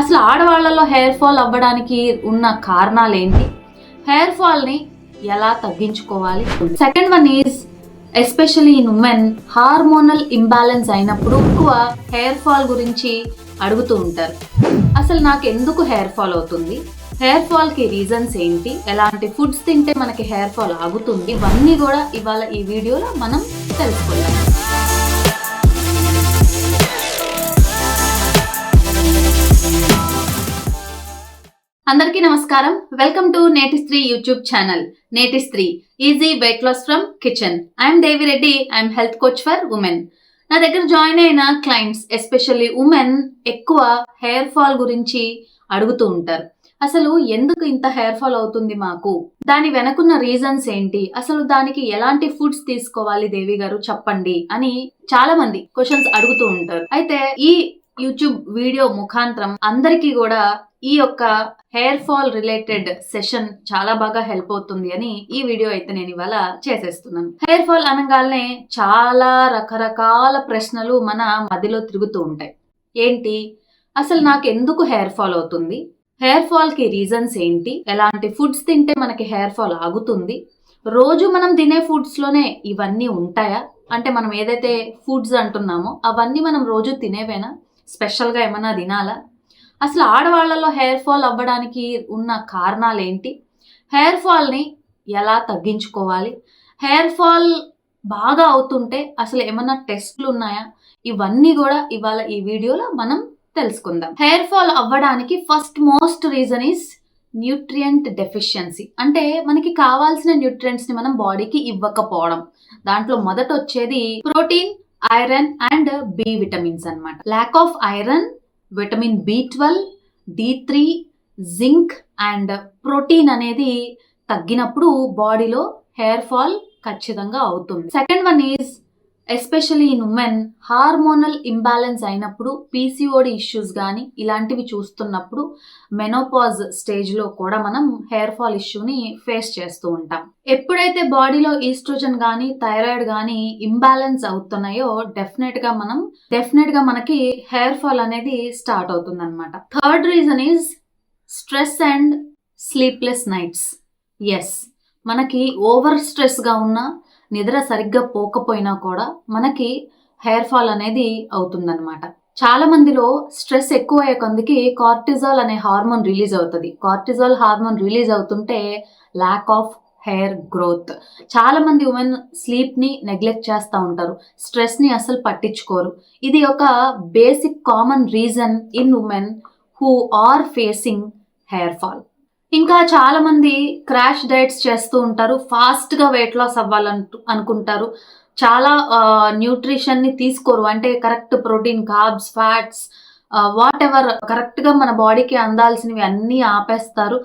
అసలు ఆడవాళ్ళలో hair fall అవ్వడానికి ఉన్న కారణాలు ఏంటి హెయిర్ ఫాల్ని ఎలా తగ్గించుకోవాలి? Second one is especially in women hormonal imbalance అయినప్పుడు ఎక్కువ హెయిర్ ఫాల్ గురించి అడుగుతూ ఉంటారు. అసలు నాకు ఎందుకు హెయిర్ ఫాల్ అవుతుంది? హెయిర్ ఫాల్కి రీజన్స్ ఏంటి? ఎలాంటి ఫుడ్స్ తింటే మనకి హెయిర్ ఫాల్ ఆగుతుంది? ఇవన్నీ కూడా ఇవాళ ఈ వీడియోలో మనం తెలుసుకుందాం. అందరికీ నమస్కారం. వెల్కమ్ టు నేటి స్త్రీ యూట్యూబ్ ఛానల్ నేటి స్త్రీ easy weight loss from kitchen I'm Devi Reddy I'm health coach for women నా దగ్గర జాయిన్ అయిన క్లయింట్స్ ఎస్పెషల్లీ ఉమెన్ ఎక్కువ హెయిర్ ఫాల్ గురించి అడుగుతూ ఉంటారు. అసలు ఎందుకు ఇంత హెయిర్ ఫాల్ అవుతుంది మాకు? దాని వెనకున్న రీజన్స్ ఏంటి? అసలు దానికి ఎలాంటి ఫుడ్స్ తీసుకోవాలి దేవి గారు? చెప్పండి అని చాలా మంది క్వశ్చన్స్ అడుగుతూ ఉంటారు. అయితే ఈ యూట్యూబ్ వీడియో ముఖాంతరం అందరికీ కూడా ఈ యొక్క హెయిర్ ఫాల్ రిలేటెడ్ సెషన్ చాలా బాగా హెల్ప్ అవుతుంది అని ఈ వీడియో అయితే నేను ఇవాళ చేసేస్తున్నాను. హెయిర్ ఫాల్ అనగానే చాలా రకరకాల ప్రశ్నలు మన మదిలో తిరుగుతూ ఉంటాయి. ఏంటి? అసలు నాకు ఎందుకు హెయిర్ ఫాల్ అవుతుంది? హెయిర్ ఫాల్కి రీజన్స్ ఏంటి? ఎలాంటి ఫుడ్స్ తింటే మనకి హెయిర్ ఫాల్ ఆగుతుంది? రోజు మనం తినే ఫుడ్స్లోనే ఇవన్నీ ఉంటాయా? అంటే మనం ఏదైతే ఫుడ్స్ అంటున్నామో అవన్నీ మనం రోజు తినేవేనా? స్పెషల్గా ఏమైనా తినాలా? అసలు ఆడవాళ్ళలో హెయిర్ ఫాల్ అవ్వడానికి ఉన్న కారణాలు ఏంటి హెయిర్ ఫాల్ని ఎలా తగ్గించుకోవాలి? హెయిర్ ఫాల్ బాగా అవుతుంటే అసలు ఏమైనా టెస్ట్లు ఉన్నాయా? ఇవన్నీ కూడా ఇవాళ ఈ వీడియోలో మనం తెలుసుకుందాం. హెయిర్ ఫాల్ అవ్వడానికి first most reason is nutrient deficiency. అంటే మనకి కావాల్సిన న్యూట్రియంట్స్ని మనం బాడీకి ఇవ్వకపోవడం. దాంట్లో మొదట వచ్చేది protein iron and B vitamins అన్నమాట. Lack of iron vitamin B twelve D three zinc and protein అనేది తగ్గినప్పుడు బాడీలో హెయిర్ ఫాల్ ఖచ్చితంగా అవుతుంది. Second one is especially in women hormonal imbalance అయినప్పుడు పీసీఓడి ఇష్యూస్ కానీ ఇలాంటివి చూస్తున్నప్పుడు మెనోపాజ్ స్టేజ్లో కూడా మనం హెయిర్ ఫాల్ ఇష్యూని ఫేస్ చేస్తూ ఉంటాం. ఎప్పుడైతే బాడీలో ఈస్ట్రోజన్ కానీ థైరాయిడ్ కానీ ఇంబ్యాలెన్స్ అవుతున్నాయో డెఫినెట్గా మనం డెఫినెట్గా మనకి హెయిర్ ఫాల్ అనేది స్టార్ట్ అవుతుంది అనమాట third reason is stress and sleepless nights yes మనకి ఓవర్ స్ట్రెస్గా ఉన్న నిద్ర సరిగ్గా పోకపోయినా కూడా మనకి హెయిర్ ఫాల్ అనేది అవుతుందన్నమాట. చాలా మందిలో స్ట్రెస్ ఎక్కువ అయ్యే కొందికి కార్టిజాల్ అనే హార్మోన్ రిలీజ్ అవుతుంది. కార్టిజాల్ హార్మోన్ రిలీజ్ అవుతుంటే ల్యాక్ ఆఫ్ హెయిర్ గ్రోత్ చాలా మంది ఉమెన్ స్లీప్ని నెగ్లెక్ట్ చేస్తూ ఉంటారు. స్ట్రెస్ని అసలు పట్టించుకోరు. ఇది ఒక basic common reason in women who are facing hair fall ఇంకా చాలా మంది క్రాష్ డైట్స్ చేస్తూ ఉంటారు ఫాస్ట్గా వెయిట్ లాస్ అవ్వాలంటు అనుకుంటారు. చాలా న్యూట్రిషన్ని తీసుకోరు. అంటే correct protein carbs fats whatever కరెక్ట్గా మన బాడీకి అందాల్సినవి అన్నీ ఆపేస్తారు.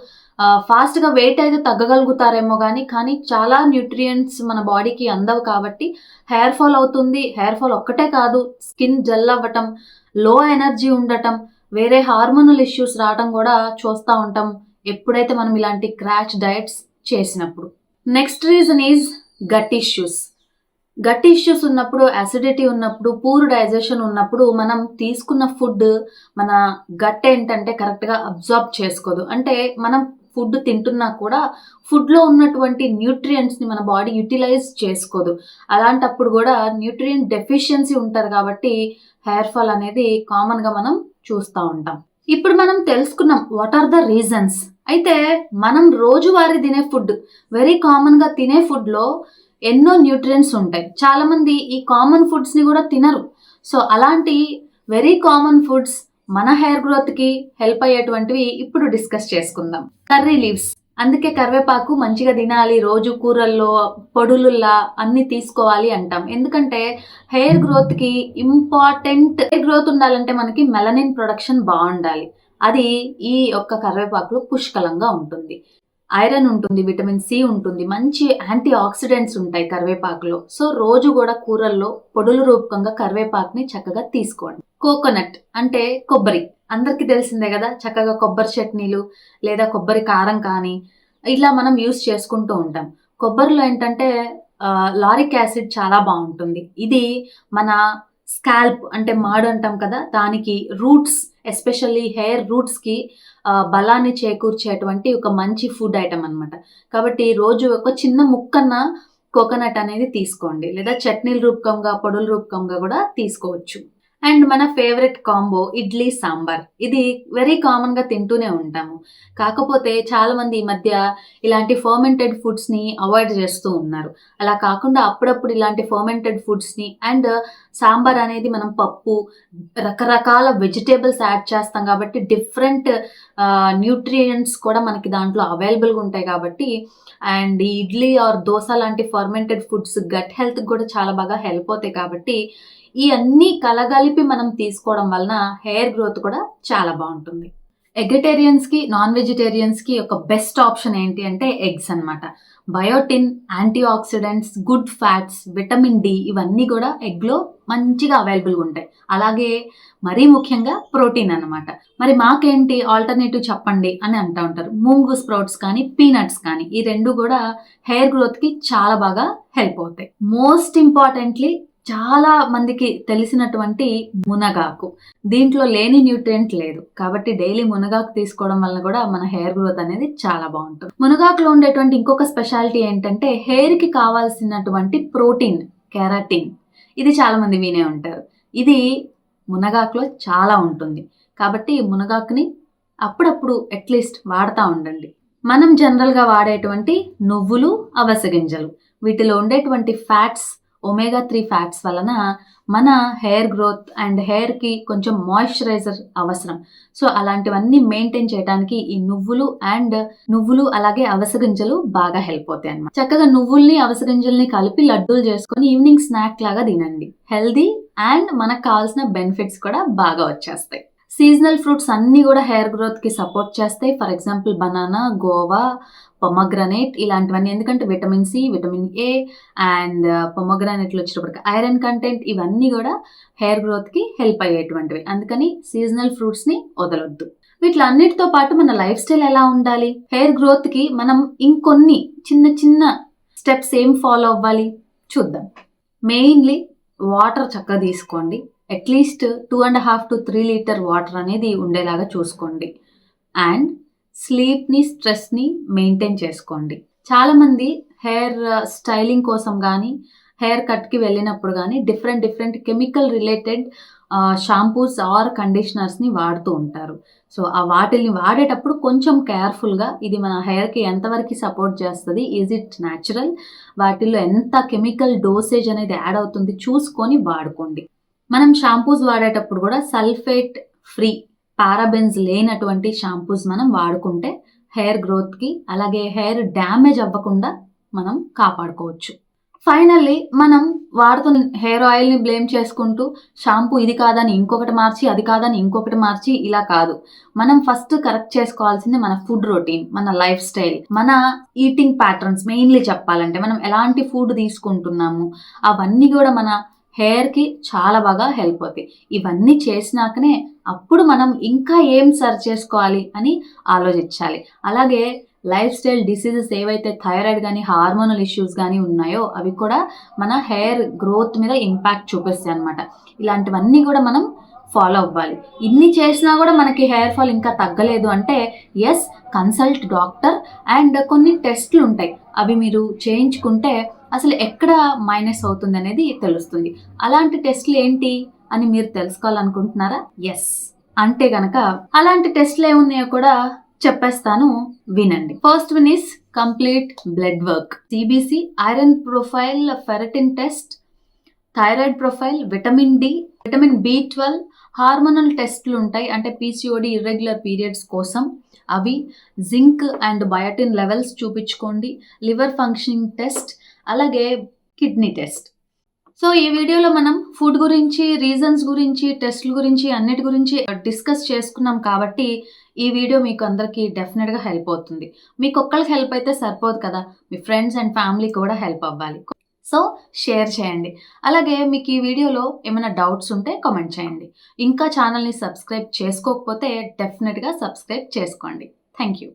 ఫాస్ట్గా వెయిట్ అయితే తగ్గగలుగుతారేమో కానీ కానీ చాలా న్యూట్రియంట్స్ మన బాడీకి అందవు కాబట్టి హెయిర్ ఫాల్ అవుతుంది. హెయిర్ ఫాల్ ఒక్కటే కాదు స్కిన్ జల్ అవ్వటం లో ఎనర్జీ ఉండటం వేరే హార్మోనల్ ఇష్యూస్ రావటం కూడా చూస్తూ ఉంటాం. ఎప్పుడైతే మనం ఇలాంటి క్రాష్ డయట్స్ చేసినప్పుడు. Next reason is gut issues gut issues ఉన్నప్పుడు అసిడిటీ ఉన్నప్పుడు పూర్ డైజెషన్ ఉన్నప్పుడు మనం తీసుకున్న ఫుడ్ మన గట్ ఏంటంటే కరెక్ట్గా అబ్జార్బ్ చేసుకోదు. అంటే మనం ఫుడ్ తింటున్నా కూడా ఫుడ్లో ఉన్నటువంటి న్యూట్రియంట్స్ని మన బాడీ యూటిలైజ్ చేసుకోదు. అలాంటప్పుడు కూడా న్యూట్రియంట్ డెఫిషియన్సీ ఉంటారు కాబట్టి హెయిర్ ఫాల్ అనేది కామన్గా మనం చూస్తూ ఉంటాం. ఇప్పుడు మనం తెలుసుకున్నాం వాట్ ఆర్ ద రీజన్స్ అయితే మనం రోజువారీ తినే ఫుడ్ వెరీ కామన్గా తినే ఫుడ్లో ఎన్నో న్యూట్రియంట్స్ ఉంటాయి. చాలా మంది ఈ కామన్ ఫుడ్స్ని కూడా తినరు. సో అలాంటి వెరీ కామన్ ఫుడ్స్ మన హెయిర్ గ్రోత్కి హెల్ప్ అయ్యేటువంటివి ఇప్పుడు డిస్కస్ చేసుకుందాం. కర్రీ లీవ్స్ అందుకే కరివేపాకు మంచిగా తినాలి. రోజు కూరల్లో పొడులుల్లా అన్ని తీసుకోవాలి అంటాం. ఎందుకంటే హెయిర్ గ్రోత్కి ఇంపార్టెంట్ హెయిర్ గ్రోత్ ఉండాలంటే మనకి మెలనిన్ ప్రొడక్షన్ బాగుండాలి. అది ఈ యొక్క కరివేపాకులో పుష్కలంగా ఉంటుంది. ఐరన్ ఉంటుంది విటమిన్ సి ఉంటుంది మంచి యాంటీ ఆక్సిడెంట్స్ ఉంటాయి కరివేపాకులో. సో రోజు కూడా కూరల్లో పొడుల రూపకంగా కరివేపాకుని చక్కగా తీసుకోండి. కోకోనట్ అంటే కొబ్బరి. అందరికీ తెలిసిందే కదా చక్కగా కొబ్బరి చట్నీలు లేదా కొబ్బరి కారం కానీ ఇలా మనం యూస్ చేసుకుంటూ ఉంటాం. కొబ్బరిలో ఏంటంటే లారిక్ యాసిడ్ చాలా బాగుంటుంది. ఇది మన స్కాల్ప్ అంటే మాడు అంటాం కదా దానికి రూట్స్ ఎస్పెషల్లీ హెయిర్ రూట్స్కి బలాన్ని చేకూర్చేటువంటి ఒక మంచి ఫుడ్ ఐటమ్ అనమాట కాబట్టి రోజు ఒక చిన్న ముక్కన్న కోకోనట్ అనేది తీసుకోండి. లేదా చట్నీల రూపకంగా పొడుల రూపకంగా కూడా తీసుకోవచ్చు. అండ్ మన ఫేవరెట్ కాంబో ఇడ్లీ సాంబార్. ఇది వెరీ కామన్గా తింటూనే ఉంటాము. కాకపోతే చాలా మంది ఈ మధ్య ఇలాంటి ఫర్మెంటెడ్ ఫుడ్స్ని అవాయిడ్ చేస్తూ ఉన్నారు. అలా కాకుండా అప్పుడప్పుడు ఇలాంటి ఫర్మెంటెడ్ ఫుడ్స్ని అండ్ సాంబార్ అనేది మనం పప్పు రకరకాల వెజిటేబుల్స్ యాడ్ చేస్తాం కాబట్టి డిఫరెంట్ న్యూట్రియంట్స్ కూడా మనకి దాంట్లో అవైలబుల్గా ఉంటాయి కాబట్టి అండ్ ఈ ఇడ్లీ ఆర్ దోశ లాంటి ఫర్మెంటెడ్ ఫుడ్స్ గట్ హెల్త్ కూడా చాలా బాగా హెల్ప్ అవుతాయి కాబట్టి ఈ అన్నీ కలగలిపి మనం తీసుకోవడం వలన హెయిర్ గ్రోత్ కూడా చాలా బాగుంటుంది. ఎగ్రిటేరియన్స్కి నాన్ వెజిటేరియన్స్కి ఒక బెస్ట్ ఆప్షన్ ఏంటి అంటే ఎగ్స్ అన్నమాట. Biotin antioxidants good fats vitamin D ఇవన్నీ కూడా ఎగ్లో మంచిగా అవైలబుల్గా ఉంటాయి. అలాగే మరీ ముఖ్యంగా ప్రోటీన్ అన్నమాట. మరి మాకేంటి ఆల్టర్నేటివ్ చెప్పండి అని అంటూ ఉంటారు. మూంగు స్ప్రౌట్స్ కానీ పీనట్స్ కానీ ఈ రెండు కూడా హెయిర్ గ్రోత్కి చాలా బాగా హెల్ప్ అవుతాయి. మోస్ట్ ఇంపార్టెంట్లీ చాలా మందికి తెలిసినటువంటి మునగాకు. దీంట్లో లేని న్యూట్రియంట్ లేదు. కాబట్టి డైలీ మునగాకు తీసుకోవడం వల్ల కూడా మన హెయిర్ గ్రోత్ అనేది చాలా బాగుంటుంది. మునగాకులో ఉండేటువంటి ఇంకొక స్పెషాలిటీ ఏంటంటే హెయిర్కి కావాల్సినటువంటి ప్రోటీన్ కెరాటిన్. ఇది చాలా మంది వినే ఉంటారు. ఇది మునగాకులో చాలా ఉంటుంది. కాబట్టి మునగాకుని అప్పుడప్పుడు అట్లీస్ట్ వాడుతూ ఉండండి. మనం జనరల్గా వాడేటువంటి నువ్వులు అవస గింజలు. వీటిలో ఉండేటువంటి ఫ్యాట్స్ ఒమేగా త్రీ ఫ్యాట్స్ వలన మన హెయిర్ గ్రోత్ అండ్ హెయిర్కి కొంచెం మాయిశ్చరైజర్ అవసరం. సో అలాంటివన్నీ మెయింటైన్ చేయడానికి ఈ నువ్వులు అండ్ నువ్వులు అలాగే అవసగింజలు బాగా హెల్ప్ అవుతాయి అనమాట చక్కగా నువ్వుల్ని అవసగింజల్ని కలిపి లడ్డూలు చేసుకొని ఈవినింగ్ స్నాక్ లాగా తినండి. హెల్దీ అండ్ మనకు కావాల్సిన బెనిఫిట్స్ కూడా బాగా వచ్చేస్తాయి. సీజనల్ ఫ్రూట్స్ అన్నీ కూడా హెయిర్ గ్రోత్కి సపోర్ట్ చేస్తాయి. For example banana guava pomegranate ఇలాంటివన్నీ. ఎందుకంటే vitamin C vitamin A and పొమగ్రనేట్లు వచ్చేటప్పటికి ఐరన్ కంటెంట్ ఇవన్నీ కూడా హెయిర్ గ్రోత్కి హెల్ప్ అయ్యేటువంటివి. అందుకని సీజనల్ ఫ్రూట్స్ని వదలొద్దు. వీటిలన్నిటితో పాటు మన లైఫ్ స్టైల్ ఎలా ఉండాలి? హెయిర్ గ్రోత్కి మనం ఇంకొన్ని చిన్న చిన్న స్టెప్స్ ఏం ఫాలో అవ్వాలి? చూద్దాం. మెయిన్లీ వాటర్ చక్కగా తీసుకోండి. At least two and half to three litre water అనేది ఉండేలాగా చూసుకోండి. అండ్ స్లీప్ని స్ట్రెస్ని మెయింటైన్ చేసుకోండి. చాలామంది హెయిర్ స్టైలింగ్ కోసం కానీ హెయిర్ కట్కి వెళ్ళినప్పుడు కానీ different different chemical related shampoos or కండిషనర్స్ని వాడుతూ ఉంటారు. సో ఆ వాటిల్ని వాడేటప్పుడు కొంచెం కేర్ఫుల్గా ఇది మన హెయిర్కి ఎంతవరకు సపోర్ట్ చేస్తుంది ఈజ్ ఇట్ న్యాచురల్? వాటిల్లో ఎంత కెమికల్ డోసేజ్ అనేది యాడ్ అవుతుంది చూసుకొని వాడుకోండి. మనం షాంపూస్ వాడేటప్పుడు కూడా సల్ఫేట్ ఫ్రీ పారాబెన్స్ లేనటువంటి షాంపూస్ మనం వాడుకుంటే హెయిర్ గ్రోత్కి అలాగే హెయిర్ డ్యామేజ్ అవ్వకుండా మనం కాపాడుకోవచ్చు. ఫైనల్లీ మనం వాడుతున్న హెయిర్ ఆయిల్ని బ్లేమ్ చేసుకుంటూ షాంపూ ఇది కాదని ఇంకొకటి మార్చి అది కాదని ఇంకొకటి మార్చి ఇలా కాదు. మనం ఫస్ట్ కరెక్ట్ చేసుకోవాల్సింది మన ఫుడ్ రొటీన్ మన లైఫ్ స్టైల్ మన ఈటింగ్ ప్యాటర్న్స్ మెయిన్లీ చెప్పాలంటే మనం ఎలాంటి ఫుడ్ తీసుకుంటున్నాము అవన్నీ కూడా మన హెయిర్కి చాలా బాగా హెల్ప్ అవుతాయి. ఇవన్నీ చేసినాకనే అప్పుడు మనం ఇంకా ఏం సర్చ్ చేసుకోవాలి అని ఆలోచించాలి. అలాగే లైఫ్ స్టైల్ డిసీజెస్ ఏవైతే థైరాయిడ్ కానీ హార్మోనల్ ఇష్యూస్ కానీ ఉన్నాయో అవి కూడా మన హెయిర్ గ్రోత్ మీద ఇంపాక్ట్ చూపిస్తాయి అనమాట ఇలాంటివన్నీ కూడా మనం ఫాలో అవ్వాలి. ఇన్ని చేసినా కూడా మనకి హెయిర్ ఫాల్ ఇంకా తగ్గలేదు అంటే ఎస్ కన్సల్ట్ డాక్టర్ అండ్ కొన్ని టెస్ట్లు ఉంటాయి. అవి మీరు చేయించుకుంటే అసలు ఎక్కడ మైనస్ అవుతుంది అనేది తెలుస్తుంది. అలాంటి టెస్ట్లు ఏంటి అని మీరు తెలుసుకోవాలనుకుంటున్నారా? ఎస్ అంటే గనక అలాంటి టెస్ట్లు ఏమున్నాయో కూడా చెప్పేస్తాను వినండి. First one is complete blood work CBC iron profile ferritin test thyroid profile vitamin D vitamin B twelve hormonal టెస్ట్లు ఉంటాయి. అంటే పీసీఓడి ఇర్రెగ్యులర్ పీరియడ్స్ కోసం. అవి జింక్ అండ్ బయోటిన్ లెవెల్స్ చూపించుకోండి. లివర్ ఫంక్షనింగ్ టెస్ట్ అలాగే కిడ్నీ టెస్ట్. సో ఈ వీడియోలో మనం ఫుడ్ గురించి రీజన్స్ గురించి టెస్ట్ల గురించి అన్నిటి గురించి డిస్కస్ చేసుకున్నాం కాబట్టి ఈ వీడియో మీకు అందరికీ డెఫినెట్గా హెల్ప్ అవుతుంది. మీకు ఒక్కరికి హెల్ప్ అయితే సరిపోదు కదా. మీ ఫ్రెండ్స్ అండ్ ఫ్యామిలీకి కూడా హెల్ప్ అవ్వాలి. సో షేర్ చేయండి. అలాగే మీకు ఈ వీడియోలో ఏమైనా డౌట్స్ ఉంటే కామెంట్ చేయండి. ఇంకా ఛానల్ని సబ్స్క్రైబ్ చేసుకోకపోతే డెఫినెట్గా సబ్స్క్రైబ్ చేసుకోండి. Thank you.